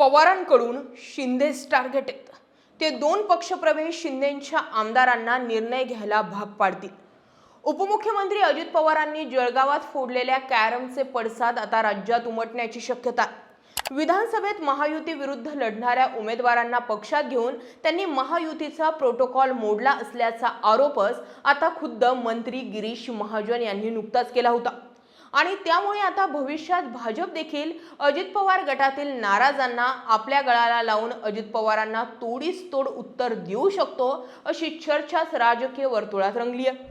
पवारांकडून शिंदेच targeted ते दोन पक्षप्रवेश शिंदेच्या आमदारांना निर्णय घ्यायला भाग पाडतील. उपमुख्यमंत्री अजित पवारांनी जळगावात फोडलेल्या कॅरमचे पडसाद आता राज्यात उमटण्याची शक्यता विधानसभेत महायुती विरुद्ध लढणाऱ्या उमेदवारांना पक्षात घेऊन त्यांनी महायुतीचा प्रोटोकॉल मोडला असल्याचा आरोपच आता खुद्द मंत्री गिरीश महाजन यांनी नुकताच केला होता. आणि त्यामुळे आता भविष्यात भाजप देखील अजित पवार गटातील नाराजांना आपल्या गळाला लावून अजित पवारांना तोडीस तोड उत्तर देऊ शकतो अशी चर्चाच राजकीय वर्तुळात रंगली आहे.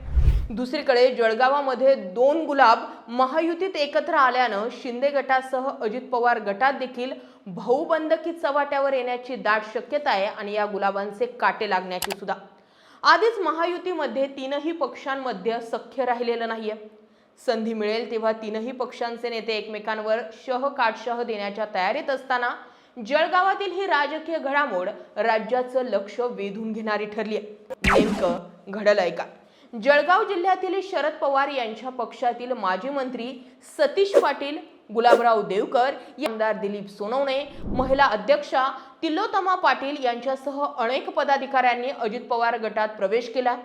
दुसरीकडे जळगावामध्ये दोन गुलाब महायुतीत एकत्र आल्यानं शिंदे गटासह अजित पवार गटात देखील भाऊबंदकी चव्हाट्यावर येण्याची दाट शक्यता आहे आणि या गुलाबांचे काटे लागण्याची सुद्धा. आधीच महायुतीमध्ये तीनही पक्षांमध्ये सख्य राहिलेलं नाहीये. संधी मिळेल तेव्हा तीनही पक्षांचे नेते एकमेकांवर शह काटशह देण्याच्या तयारीत असताना जळगावातील ही राजकीय घडामोड राज्याचं लक्ष वेधून घेणारी ठरली नेमकं घडलं ऐका जळगाव जिल्ह्यातील शरद पवार यांच्या पक्षातील माजी मंत्री सतीश पाटील गुलाबराव देवकर आमदार दिलीप सोनवणे महिला अध्यक्षा तिलोतमा पाटील यांच्यासह अनेक पदाधिकाऱ्यांनी अजित पवार गटात प्रवेश केला.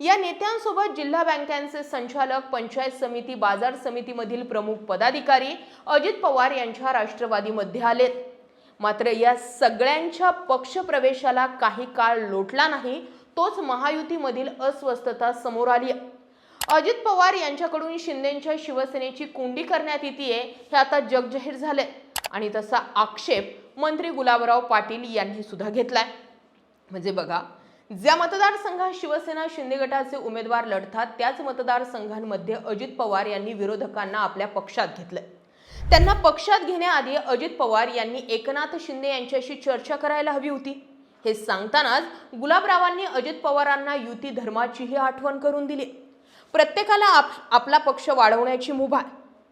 या नेत्यांसोबत जिल्हा बँकांचे संचालक पंचायत समिती बाजार समितीमधील प्रमुख पदाधिकारी अजित पवार यांच्या राष्ट्रवादीमध्ये आलेत. मात्र या सगळ्यांच्या पक्षप्रवेशाला काही काळ लोटला नाही तोच महायुतीमधील अस्वस्थता समोर आली. अजित पवार यांच्याकडून शिंदेच्या शिवसेनेची कोंडी करण्यात येते हे आता जगजाहीर झाले आणि तसा आक्षेप मंत्री गुलाबराव पाटील यांनी सुद्धा घेतलाय. म्हणजे बघा ज्या मतदारसंघात शिवसेना शिंदे गटाचे उमेदवार लढतात त्याच मतदारसंघांमध्ये अजित पवार यांनी विरोधकांना आपल्या पक्षात घेतलं त्यांना पक्षात घेण्याआधी अजित पवार यांनी एकनाथ शिंदे यांच्याशी चर्चा करायला हवी होती. हे सांगतानाच गुलाबरावांनी अजित पवारांना युती धर्माचीही आठवण करून दिली. प्रत्येकाला आप आपला पक्ष वाढवण्याची मुभा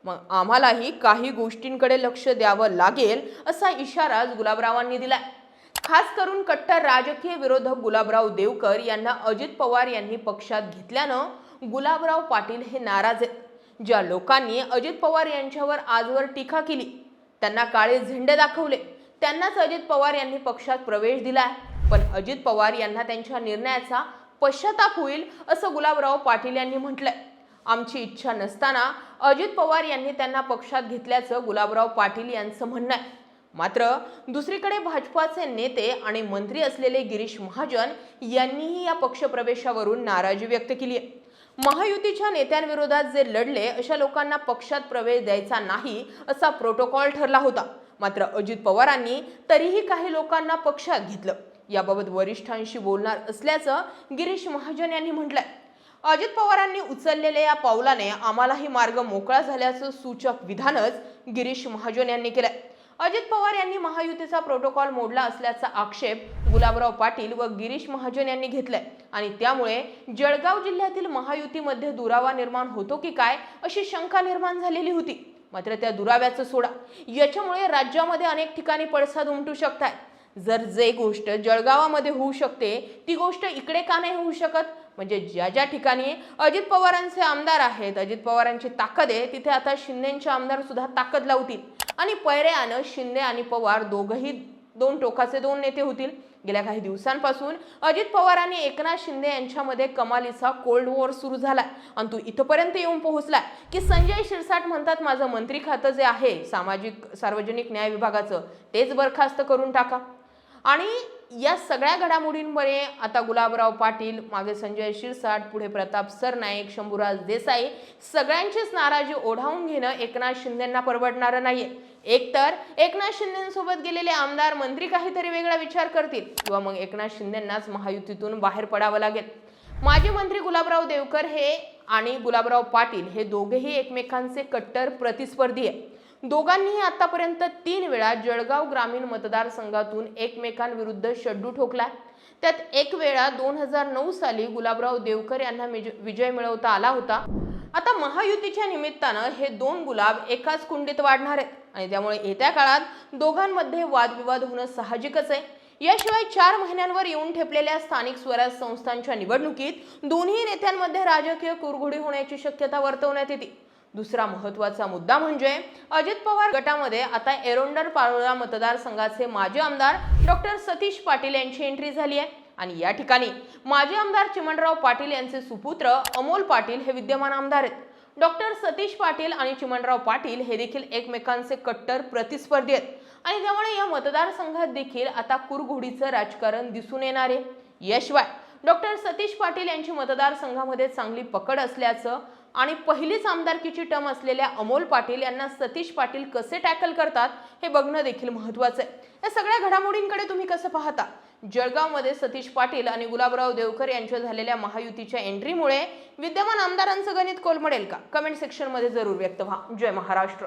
मग आम्हालाही काही गोष्टींकडे लक्ष द्यावं लागेल असा इशाराच गुलाबरावांनी दिलाय. खास करून कट्टर राजकीय विरोधक गुलाबराव देवकर यांना अजित पवार यांनी पक्षात घेतल्यानं गुलाबराव पाटील हे नाराज आहेत. ज्या लोकांनी अजित पवार यांच्यावर आजवर टीका केली त्यांना काळे झेंडे दाखवले. त्यांनाच अजित पवार यांनी पक्षात प्रवेश दिलाय. पण अजित पवार यांना त्यांच्या निर्णयाचा पश्चाताप होईल असं गुलाबराव पाटील यांनी म्हटलंय. आमची इच्छा नसताना अजित पवार यांनी त्यांना पक्षात घेतल्याचं गुलाबराव पाटील यांचं म्हणणं आहे. मात्र दुसरीकडे भाजपाचे नेते आणि मंत्री असलेले गिरीश महाजन यांनीही या पक्षप्रवेशावरून नाराजी व्यक्त केली आहे. महायुतीच्या नेत्यांविरोधात जे लढले अशा लोकांना पक्षात प्रवेश द्यायचा नाही असा प्रोटोकॉल ठरला होता. मात्र अजित पवारांनी तरीही काही लोकांना पक्षात घेतलं. याबाबत वरिष्ठांशी बोलणार असल्याचं गिरीश महाजन यांनी म्हटलंय. अजित पवारांनी उचललेल्या या पावलाने आम्हालाही मार्ग मोकळा झाल्याचं सूचक विधानच गिरीश महाजन यांनी केलंय. अजित पवार यांनी महायुतीचा प्रोटोकॉल मोडला असल्याचा आक्षेप गुलाबराव पाटील व गिरीश महाजन यांनी घेतलाय. आणि त्यामुळे जळगाव जिल्ह्यातील महायुतीमध्ये दुरावा निर्माण होतो की काय अशी शंका निर्माण झालेली होती. मात्र त्या दुराव्याचं सोडा. याच्यामुळे राज्यामध्ये अनेक ठिकाणी पडसाद उमटू शकतात जर जे गोष्ट जळगावामध्ये होऊ शकते ती गोष्ट इकडे का नाही होऊ शकत? म्हणजे ज्या ज्या ठिकाणी अजित पवारांचे आमदार आहेत अजित पवारांची ताकद आहे तिथे आता शिंदेचे आमदार सुद्धा ताकद लावतील. आणि पैऱ्यानं शिंदे आणि पवार दोघही दोन टोकाचे दोन नेते होतील. गेल्या काही दिवसांपासून अजित पवार आणि एकनाथ शिंदे यांच्यामध्ये कमालीचा कोल्ड वॉर सुरू झालाय. आणि तो इथपर्यंत येऊन पोहोचलाय की संजय शिरसाट म्हणतात माझं मंत्री खातं जे आहे सामाजिक सार्वजनिक न्याय विभागाचं तेच बरखास्त करून टाका. आणि या सगळ्या घडामोडींमुळे आता गुलाबराव पाटील मागे संजय शिरसाट पुढे प्रताप सरनाईक शंभूराज देसाई सगळ्यांचीच नाराजी ओढावून घेणं एकनाथ शिंदेंना परवडणारं नाहीये. एकतर एकनाथ शिंदेसोबत गेलेले आमदार मंत्री काहीतरी वेगळा विचार करतील किंवा मग एकनाथ शिंदेंनाच महायुतीतून बाहेर पडावं लागेल. माजी मंत्री गुलाबराव देवकर हे आणि गुलाबराव पाटील हे दोघेही एकमेकांचे कट्टर प्रतिस्पर्धी आहे दोघांनीही आतापर्यंत तीन वेळा जळगाव ग्रामीण मतदारसंघातून एकमेकांविरुद्ध शड्डू ठोकलाय. त्यात एक वेळा दोन हजार नऊ साली गुलाबराव देवकर यांना विजय मिळवता आला होता. आता महायुतीच्या निमित्तानं हे दोन गुलाब एकाच कुंडीत वाढणार आहेत. आणि त्यामुळे येत्या काळात दोघांमध्ये वादविवाद होणं साहजिकच आहे. याशिवाय चार महिन्यांवर येऊन ठेपलेल्या स्थानिक स्वराज संस्थांच्या निवडणुकीत दोन्ही नेत्यांमध्ये राजकीय कुरघोडी होण्याची शक्यता वर्तवण्यात येते. दुसरा महत्त्वाचा मुद्दा म्हणजे अजित पवार गटामध्ये आता एरोंडर पारोळा मतदारसंघाचे माजी आमदार डॉक्टर सतीश पाटील यांची एंट्री झाली आहे. आणि या ठिकाणी माजी आमदार चिमणराव पाटील यांचे सुपुत्र अमोल पाटील हे विद्यमान आमदार आहेत. डॉक्टर सतीश पाटील आणि चिमणराव पाटील हे देखील एकमेकांचे कट्टर प्रतिस्पर्धी आहेत. आणि त्यामुळे या मतदारसंघात देखील आता कुरघोडीचं राजकारण दिसून येणार आहे. याशिवाय डॉक्टर सतीश पाटील यांची मतदारसंघामध्ये चांगली पकड असल्याचं आणि पहिलीच आमदारकीची टर्म असलेल्या अमोल पाटील यांना सतीश पाटील कसे टॅकल करतात हे बघणं देखील महत्वाचं आहे. या सगळ्या घडामोडींकडे तुम्ही कसं पाहता? जळगावमध्ये सतीश पाटील आणि गुलाबराव देवकर यांच्या झालेल्या महायुतीच्या एंट्रीमुळे विद्यमान आमदारांचं गणित कोलमडेल का? कमेंट सेक्शनमध्ये जरूर व्यक्त व्हा. जय महाराष्ट्र.